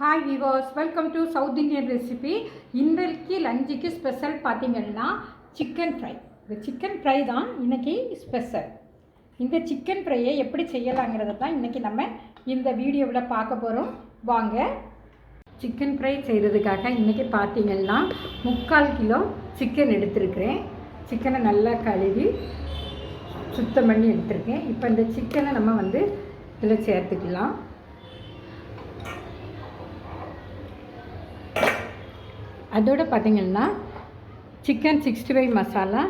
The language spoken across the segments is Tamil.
Hi விவோஸ் welcome to south Indian recipe இன்றைக்கு லஞ்சுக்கு ஸ்பெஷல் பார்த்தீங்கன்னா சிக்கன் ஃப்ரை இந்த சிக்கன் ஃப்ரை தான் இன்றைக்கி ஸ்பெஷல் இந்த சிக்கன் ஃப்ரையை எப்படி செய்யலாங்கிறத தான் இன்றைக்கி நம்ம இந்த வீடியோவில் பார்க்க போகிறோம் வாங்க. சிக்கன் ஃப்ரை செய்கிறதுக்காக இன்றைக்கி பார்த்தீங்கன்னா முக்கால் கிலோ சிக்கன் எடுத்திருக்கிறேன். சிக்கனை நல்லா கழுவி சுத்தம் பண்ணி எடுத்திருக்கேன். இப்போ இந்த சிக்கனை நம்ம வந்து இதில் சேர்த்துக்கலாம். அதோடு பார்த்தீங்கன்னா சிக்கன் சிக்ஸ்டி ஃபைவ் மசாலா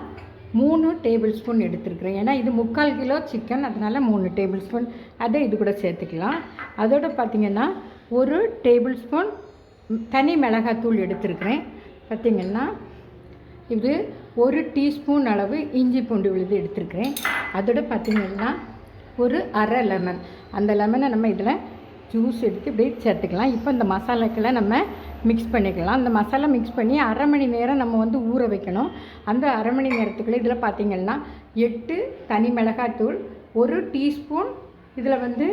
மூணு டேபிள் ஸ்பூன் எடுத்துருக்குறேன். ஏன்னா இது முக்கால் கிலோ சிக்கன் அதனால் மூணு டேபிள் ஸ்பூன் அதை இது கூட சேர்த்துக்கலாம். அதோட பார்த்திங்கன்னா ஒரு டேபிள் ஸ்பூன் தனி மிளகாத்தூள் எடுத்துருக்குறேன். பார்த்திங்கன்னா இது ஒரு டீஸ்பூன் அளவு இஞ்சி பூண்டு விழுது எடுத்துருக்குறேன். அதோட பார்த்திங்கன்னா ஒரு அரை லெமன் அந்த லெமனை நம்ம இதில் ஜூஸ் எடுத்து இப்படி சேர்த்துக்கலாம். இப்போ இந்த மசாலாக்களை நம்ம மிக்ஸ் பண்ணிக்கலாம். அந்த மசாலா மிக்ஸ் பண்ணி அரை மணி நேரம் நம்ம வந்து ஊற வைக்கணும். அந்த அரை மணி நேரத்துக்குள்ளே இதில் பார்த்திங்கன்னா எட்டு தனி மிளகாத்தூள் ஒரு டீஸ்பூன் இதில் வந்து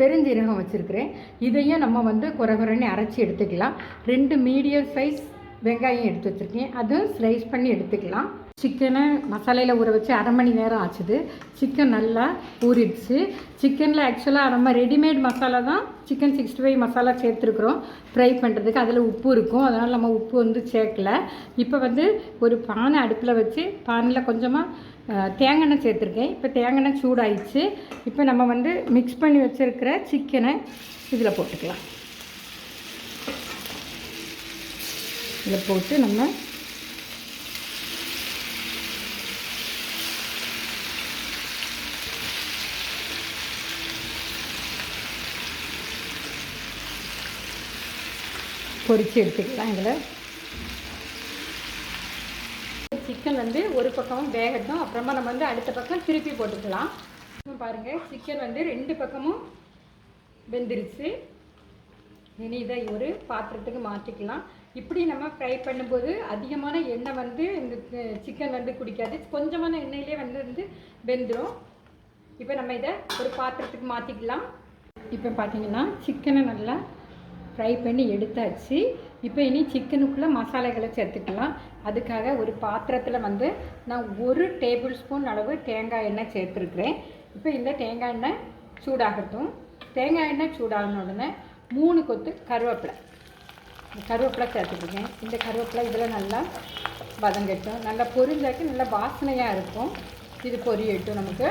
பெருஞ்சீரகம் வச்சுருக்கிறேன். இதையும் நம்ம வந்து குறகுறன்னு அரைச்சி எடுத்துக்கலாம். ரெண்டு மீடியம் சைஸ் வெங்காயம் எடுத்து வச்சுருக்கேன். அதுவும் ஸ்லைஸ் பண்ணி எடுத்துக்கலாம். சிக்கனை மசாலையில் ஊற வச்சு அரை மணி நேரம் ஆச்சுது. சிக்கன் நல்லா ஊறிடுச்சு. சிக்கனில் ஆக்சுவலாக நம்ம ரெடிமேட் மசாலா தான் சிக்கன் சிக்ஸ்டி ஃபைவ் மசாலா சேர்த்துருக்குறோம். ஃப்ரை பண்ணுறதுக்கு அதில் உப்பு இருக்கும். அதனால் நம்ம உப்பு வந்து சேர்க்கல. இப்போ வந்து ஒரு பானை அடுப்பில் வச்சு பானையில் கொஞ்சமாக தேங்காய் சேர்த்துருக்கேன். இப்போ தேங்காய் சூடாயிடுச்சு. இப்போ நம்ம வந்து மிக்ஸ் பண்ணி வச்சுருக்கிற சிக்கனை இதில் போட்டுக்கலாம். இதில் போட்டு நம்ம பொறிச்சு எடுத்துக்கலாம் இதில். சிக்கன் வந்து ஒரு பக்கமும் வேகட்டும். அப்புறமா நம்ம வந்து அடுத்த பக்கம் திருப்பி போட்டுக்கலாம். பாருங்கள் சிக்கன் வந்து ரெண்டு பக்கமும் வெந்துருச்சு. இனி இதை ஒரு பாத்திரத்துக்கு மாற்றிக்கலாம். இப்படி நம்ம ஃப்ரை பண்ணும்போது அதிகமான எண்ணெய் வந்து இந்த சிக்கன் வந்து குடிக்காது. கொஞ்சமான எண்ணெயிலே வந்து வந்து வெந்துடும் இப்போ நம்ம இதை ஒரு பாத்திரத்துக்கு மாற்றிக்கலாம் இப்போ பார்த்தீங்கன்னா சிக்கனை நல்லா ஃப்ரை பண்ணி எடுத்தாச்சு. இப்போ இனி சிக்கனுக்குள்ளே மசாலைகளை சேர்த்துக்கலாம். அதுக்காக ஒரு பாத்திரத்தில் வந்து நான் ஒரு டேபிள் ஸ்பூன் அளவு தேங்காய் எண்ணெய் சேர்த்துருக்குறேன். இப்போ இந்த தேங்காய் எண்ணெய் சூடாகட்டும். தேங்காய் எண்ணெய் சூடான உடனே மூணு கொத்து கருவேப்பிலை. கருவேப்பிலை சேர்த்துருக்கேன் இந்த கருவேப்பிலை இதில் நல்லா வதங்கட்டும். நல்லா பொரிஞ்சாக்கி நல்லா வாசனையாக இருக்கும். இது பொரியட்டும் நமக்கு.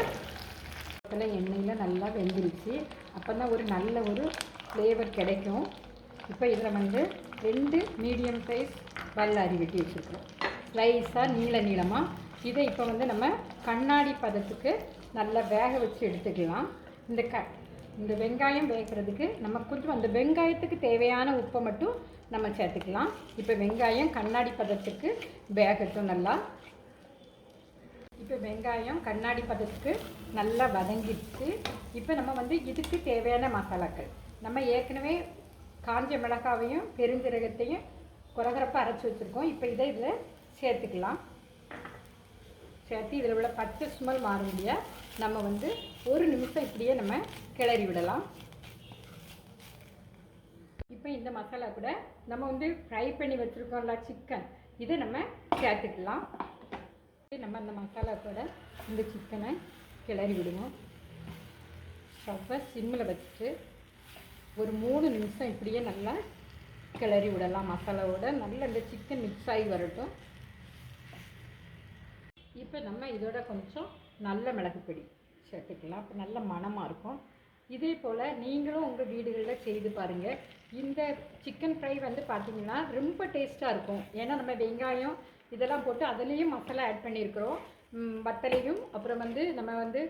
எண்ணெயில் நல்லா வெந்துருச்சு. அப்போ தான் ஒரு நல்ல ஒரு ஃப்ளேவர் கிடைக்கும். இப்போ இதில் வந்து ரெண்டு மீடியம் சைஸ் வல்லாரி வெட்டி வச்சுருக்கோம். ஸ்லைஸாக நீள நீளமாக இதை இப்போ வந்து நம்ம கண்ணாடி பதத்துக்கு நல்லா வேக வச்சு எடுத்துக்கலாம். இந்த க இந்த வெங்காயம் வேகிறதுக்கு நம்ம கொஞ்சம் அந்த வெங்காயத்துக்கு தேவையான உப்பை மட்டும் நம்ம சேர்த்துக்கலாம். இப்போ வெங்காயம் கண்ணாடி பதத்துக்கு வேகட்டும் நல்லா. இப்போ வெங்காயம் கண்ணாடி பதத்துக்கு நல்லா வதங்கிடுச்சு. இப்போ நம்ம வந்து இதுக்கு தேவையான மசாலாக்கள். நம்ம ஏற்கனவே காஞ்ச மிளகாவையும் பெருஞ்சீரகத்தையும் குறகுறப்பாக அரைச்சி வச்சுருக்கோம். இப்போ இதை இதில் சேர்த்துக்கலாம். சேர்த்து இதில் உள்ள பச்சை ஸ்மெல் மாற நம்ம வந்து ஒரு நிமிஷம் இப்படியே நம்ம கிளறி விடலாம். இப்போ இந்த மசாலா கூட நம்ம வந்து ஃப்ரை பண்ணி வச்சுருக்கோம்ல சிக்கன் இதை நம்ம சேர்த்துக்கலாம். நம்ம அந்த மசாலா கூட இந்த சிக்கனை கிளறி விடுவோம். ஸ்டவ்வை சிம்மில் வச்சுட்டு ஒரு மூணு நிமிஷம் இப்படியே நல்லா கிளறி விடலாம். மசாலாவோட நல்லா இந்த சிக்கன் மிக்ஸ் ஆகி வரட்டும். இப்போ நம்ம இதோட கொஞ்சம் நல்ல மிளகுப்பொடி சேர்த்துக்கலாம். இப்போ நல்ல மணமாக இருக்கும். இதே போல் நீங்களும் உங்கள் வீடுகளில் செய்து பாருங்கள் இந்த சிக்கன் ஃப்ரை வந்து பார்த்திங்கன்னா ரொம்ப டேஸ்ட்டாக இருக்கும். ஏன்னா நம்ம வெங்காயம் இதெல்லாம் போட்டு அதுலேயும் மசாலா ஆட் பண்ணியிருக்கிறோம். வத்தலையும் அப்புறம் வந்து நம்ம வந்து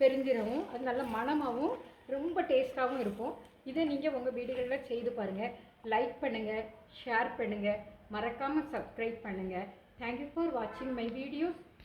பெருஞ்சீரகம் அது நல்ல மணமாகவும் ரொம்ப டேஸ்ட்டாகவும் இருக்கும். இதை நீங்கள் உங்கள் வீடுகளில் செய்து பாருங்கள் லைக் பண்ணுங்கள் ஷேர் பண்ணுங்கள் மறக்காமல் சப்ஸ்கிரைப் பண்ணுங்கள் தேங்க்யூ ஃபார் வாட்சிங் மை வீடியோஸ்